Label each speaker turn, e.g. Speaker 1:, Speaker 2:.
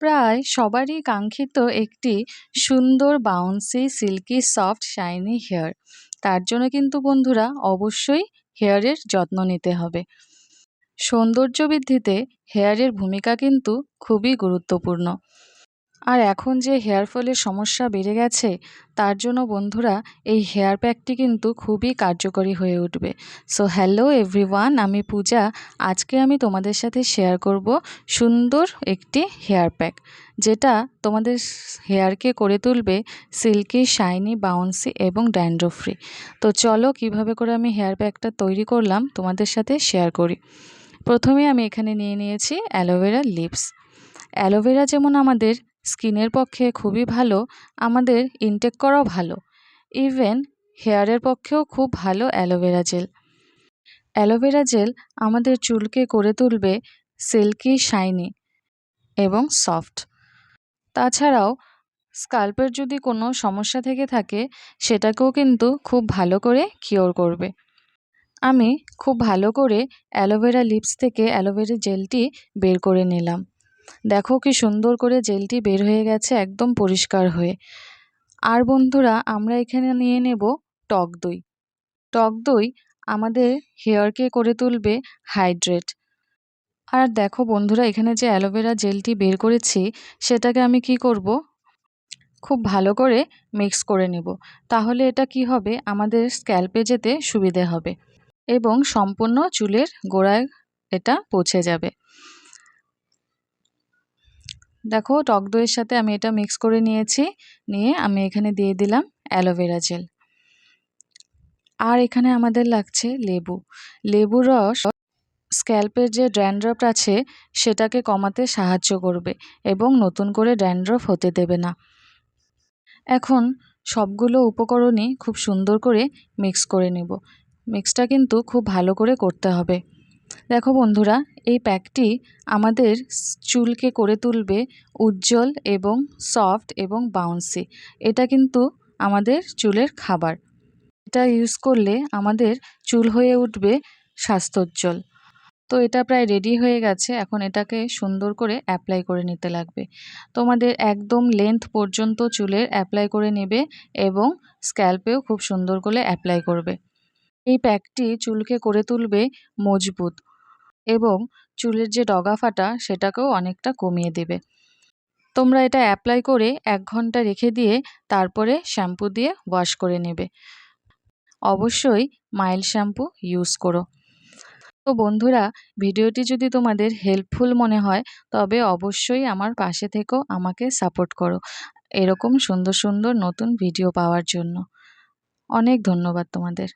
Speaker 1: প্রায় সবারই কাঙ্ক্ষিত একটি সুন্দর bouncy silky soft shiny hair তার জন্য কিন্তু বন্ধুরা অবশ্যই হেয়ারের যত্ন নিতে হবে। সৌন্দর্য বৃদ্ধিতে হেয়ারের ভূমিকা কিন্তু খুবই গুরুত্বপূর্ণ। আর এখন যে হেয়ার ফলের সমস্যা বেড়ে গেছে, তার জন্য বন্ধুরা এই হেয়ার প্যাকটি কিন্তু খুবই কার্যকরী হয়ে উঠবে। সো হ্যালো এভরিওয়ান আমি পূজা। আজকে আমি তোমাদের সাথে শেয়ার করব সুন্দর একটি হেয়ার প্যাক, যেটা তোমাদের হেয়ারকে করে তুলবে সিল্কি, শাইনি, বাউন্সি এবং ড্যান্ড্রো ফ্রি তো চলো কীভাবে করে আমি হেয়ার প্যাকটা তৈরি করলাম তোমাদের সাথে শেয়ার করি। প্রথমে আমি এখানে নিয়ে নিয়েছি অ্যালোভেরা লিপস। অ্যালোভেরা যেমন আমাদের স্কিনের পক্ষে খুবই ভালো, আমাদের ইনটেক করাও ভালো। ইভেন হেয়ারের পক্ষেও খুব ভালো অ্যালোভেরা জেল। অ্যালোভেরা জেল আমাদের চুলকে করে তুলবে সিল্কি শাইনি এবং সফট তাছাড়াও স্কাল্পের যদি কোনো সমস্যা থেকে থাকে, সেটাকেও কিন্তু খুব ভালো করে কিওর করবে। আমি খুব ভালো করে অ্যালোভেরা লিপস থেকে অ্যালোভেরা জেলটি বের করে নিলাম। দেখো কি সুন্দর করে জেলটি বের হয়ে গেছে একদম পরিষ্কার হয়ে। আর বন্ধুরা, আমরা এখানে নিয়ে নেব টক দই। টক দই আমাদের হেয়ারকে করে তুলবে হাইড্রেট। আর দেখো বন্ধুরা, এখানে যে অ্যালোভেরা জেলটি বের করেছি, সেটাকে আমি কি করব? খুব ভালো করে মিক্স করে নেব। তাহলে এটা কি হবে? আমাদের স্ক্যাল্পে যেতে সুবিধে হবে এবং সম্পূর্ণ চুলের গোড়ায় এটা পৌঁছে যাবে। দেখো টক দইয়ের সাথে আমি এটা মিক্স করে নিয়েছি। নিয়ে আমি এখানে দিয়ে দিলাম অ্যালোভেরা জেল আর এখানে আমাদের লাগছে লেবু। লেবুর রস স্ক্যাল্পের যে ড্র্যান্ড্রফ আছে, সেটাকে কমাতে সাহায্য করবে এবং নতুন করে ড্র্যান্ড্রফ হতে দেবে না। এখন সবগুলো উপকরণই খুব সুন্দর করে মিক্স করে নেব। মিক্সটা কিন্তু খুব ভালো করে করতে হবে। দেখো বন্ধুরা এই প্যাকটি আমাদের চুলকে করে তুলবে উজ্জ্বল এবং সফট এবং বাউন্সি এটা কিন্তু আমাদের চুলের খাবার। এটা ইউজ করলে আমাদের চুল হয়ে উঠবে স্বাস্থ্যোজ্জ্বল। তো এটা প্রায় রেডি হয়ে গেছে। এখন এটাকে সুন্দর করে অ্যাপ্লাই করে নিতে লাগবে। তোমাদের একদম লেন্থ পর্যন্ত চুলের অ্যাপ্লাই করে নেবে এবং স্ক্যাল্পেও খুব সুন্দর করে অ্যাপ্লাই করবে। এই প্যাকটি চুলকে করে তুলবে মজবুত। এবং চুলের যে ডগা ফাটা সেটাকেও অনেকটা কমিয়ে দেবে। তোমরা এটা অ্যাপ্লাই করে এক ঘণ্টা রেখে দিয়ে তারপরে শ্যাম্পু দিয়ে ওয়াশ করে নেবে। অবশ্যই মাইল শ্যাম্পু ইউজ করো। তো বন্ধুরা, ভিডিওটি যদি তোমাদের হেল্পফুল মনে হয়, তবে অবশ্যই আমার পাশে থেকেও আমাকে সাপোর্ট করো। এরকম সুন্দর সুন্দর নতুন ভিডিও পাওয়ার জন্য। অনেক ধন্যবাদ তোমাদের।